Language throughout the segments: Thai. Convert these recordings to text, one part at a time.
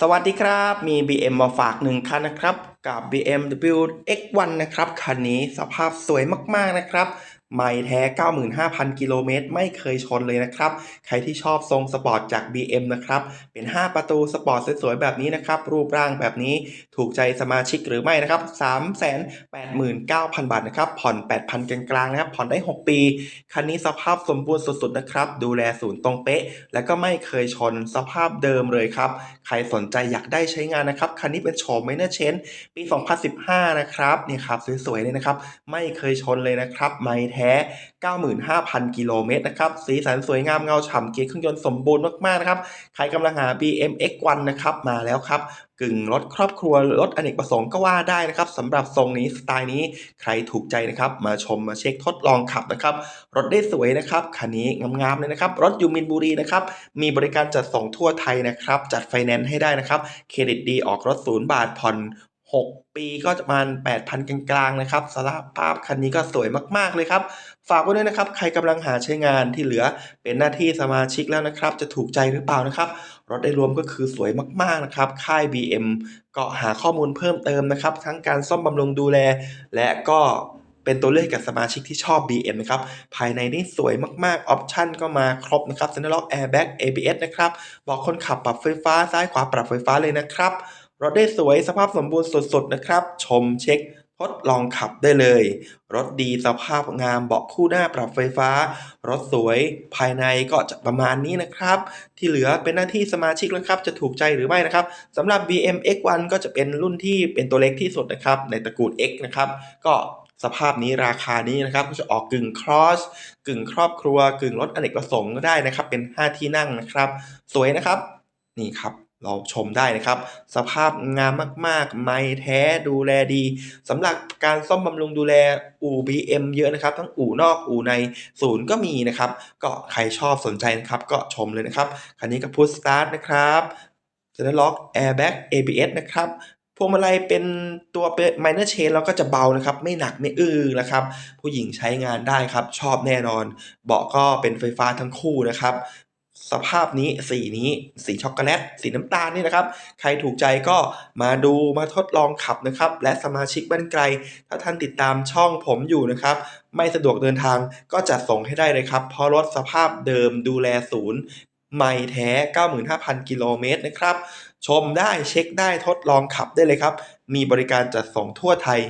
สวัสดีครับ มี BM มาฝากหนึ่งคันนะครับ กับ BMW X1 นะครับ คันนี้สภาพสวยมากๆนะครับ ไม่แท้ 95,000 กิโลเมตร ไม่เคยชนเลยนะครับ ใครที่ชอบทรงสปอร์ตจาก BM นะครับ เป็น 5 ประตูสปอร์ตสวยๆ แบบนี้นะครับ รูปร่างแบบนี้ถูกใจสมาชิกหรือไม่นะครับ 389,000 บาทนะครับ ผ่อน 8,000 กลางๆ นะครับ ผ่อนได้ 6 ปี คันนี้สภาพสมบูรณ์สุดๆ นะครับ ดูแลศูนย์ตรงเป๊ะ และก็ไม่เคยชนสภาพเดิมเลยครับ ใครสนใจอยากได้ใช้งานนะครับ คันนี้เป็นโฉมไมเนอร์เชนปี 2015 นะครับ นี่ครับสวยๆ เลยนะครับ ไม่เคยชนเลยนะครับ ไม่แท้95,000 กิโลเมตรนะครับ สีสันสวยงามเงาฉ่ำเกียร์เครื่องยนต์สมบูรณ์มากๆนะครับ ใครกำลังหา BM X1 นะครับมาแล้วครับ กึ่งรถครอบครัวรถอเนกประสงค์ก็ว่าได้นะครับสำหรับทรงนี้สไตล์นี้ใครถูกใจนะครับ มาชมมาเช็คทดลองขับนะครับ รถได้สวยนะครับคันนี้งามๆเลยนะครับ รถอยู่มินบุรีนะครับ มีบริการจัดส่งทั่วไทยนะครับ จัดไฟแนนซ์ให้ได้นะครับ เครดิตดีออกรถศูนย์บาทผ่อน 6 ปีก็ประมาณ 8,000 กลางๆนะครับสารภาพคันนี้ก็สวยมากๆเลยครับ ฝากไว้ด้วยนะครับ ใครกำลังหาใช้งานที่เหลือเป็นหน้าที่สมาชิกแล้วนะครับ จะถูกใจหรือเปล่านะครับ รถได้รวมก็คือสวยมากๆนะครับ ค่าย BM ก็หาข้อมูลเพิ่มเติมนะครับ ทั้งการซ่อมบำรุงดูแล และก็เป็นตัวเลือกกับสมาชิกที่ชอบ BM นะครับ ภายในนี่สวยมากๆ ออปชั่นก็มาครบนะครับ Center Lock Airbag ABS นะครับ บอกคนขับปรับไฟฟ้าซ้ายขวาปรับไฟฟ้าเลยนะครับ รถได้สวยสภาพสมบูรณ์สุดๆนะครับ ชมเช็คทดลองขับได้เลย รถดีสภาพงามเบาะคู่หน้าปรับไฟฟ้า รถสวยภายในก็จะประมาณนี้นะครับ ที่เหลือเป็นหน้าที่สมาชิกแล้วครับ จะถูกใจหรือไม่นะครับสำหรับ BM X1 ก็จะเป็นรุ่นที่เป็นตัวเล็กที่สุดนะครับ ในตระกูล X นะครับ ก็สภาพนี้ราคานี้นะครับก็จะออกกึ่งครอสกึ่งครอบครัว กึ่งรถอเนกประสงค์ก็ได้นะครับ เป็น 5 ที่นั่งนะครับ สวยนะครับ นี่ครับ เราชมได้นะครับ สภาพงามมากๆ ไม่แท้ดูแลดีสำหรับการซ่อมบำรุงดูแลอู่ BM เยอะนะครับ ทั้งอู่นอกอู่ในศูนย์ก็มีนะครับ ก็ใครชอบสนใจนะครับ ก็ชมเลยนะครับ คันนี้ก็พุชสตาร์ทนะครับเซนล็อกแอร์แบ็ก ABS นะครับพวงมาลัยเป็นตัวเป็น minor chain แล้วก็จะเบานะครับ ไม่หนักไม่อื้อนะครับ ผู้หญิงใช้งานได้ครับ ชอบแน่นอน เบาะก็เป็นไฟฟ้าทั้งคู่นะครับ สภาพนี้สีนี้สีช็อกโกแลตสีน้ำตาลนี่นะครับ ใครถูกใจก็มาดูมาทดลองขับนะครับ และสมาชิกบ้านไกล ถ้าท่านติดตามช่องผมอยู่นะครับ ไม่สะดวกเดินทางก็จัดส่งให้ได้เลยครับ เพราะรถสภาพเดิมดูแลศูนย์ไม่แท้ 95,000 กิโลเมตรนะครับ ชมได้เช็คได้ทดลองขับได้เลยครับ มีบริการจัดส่งทั่วไทย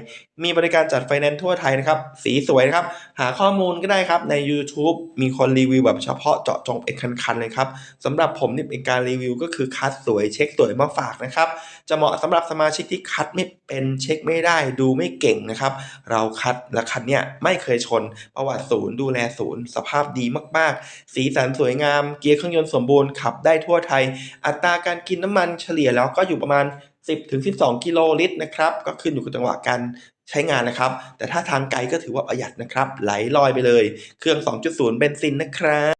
มีบริการจัดไฟแนนซ์ทั่วไทยนะครับ สีสวยนะครับ หาข้อมูลก็ได้ครับใน YouTube มีคนรีวิวแบบเฉพาะเจาะจงเป็นคันๆเลยครับสำหรับผมนี่เป็นการรีวิวก็คือคัดสวยเช็คสวยมาฝากนะครับ จะเหมาะสำหรับสมาชิกที่คัดไม่เป็นเช็คไม่ได้ดูไม่เก่งนะครับ เราคัดและคันเนี่ยไม่เคยชน ประวัติศูนย์ดูแลศูนย์ สภาพดีมากๆ สีสันสวยงาม เกียร์เครื่องยนต์สมบูรณ์ขับได้ทั่วไทย อัตราการกินน้ำมันเฉลี่ยแล้วก็อยู่ประมาณ 10-12กิโลลิตรนะครับ ก็ขึ้นอยู่กับจังหวะการใช้งานนะครับ แต่ถ้าทางไกลก็ถือว่าประหยัดนะครับ ไหลลอยไปเลย เครื่อง 2.0 เบนซินนะครับ